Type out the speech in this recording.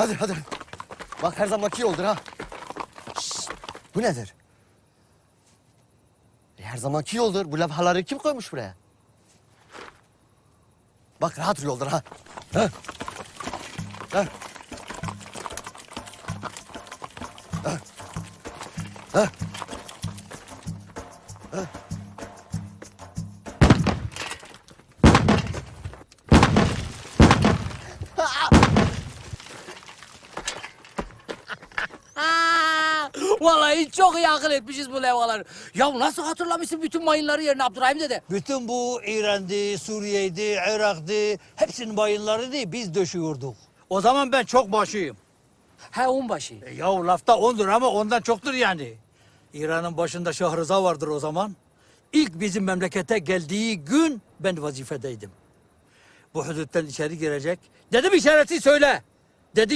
Hadi hadi. Bak her zamanki yoldur ha. Şşt, bu nedir? E, her zamanki yoldur. Bu levhaları kim koymuş buraya? Bak rahat yoldur ha. Ha. Ha. Ha. Ha. Ha. Vallahi çok iyi akıl etmişiz bu levhaları. Ya nasıl hatırlamışsın bütün mayınları yerine Abdurrahim dede? Bütün bu İran'dı, Suriye'ydi, Irak'dı, hepsinin bayınlarıydı, biz döşüyorduk. O zaman ben çok başıyım. He onbaşı. E, yahu lafta ondur ama ondan çoktur yani. İran'ın başında Şah Rıza vardır o zaman. İlk bizim memlekete geldiği gün ben vazifedeydim. Bu huduttan içeri girecek. Dedim işareti söyle.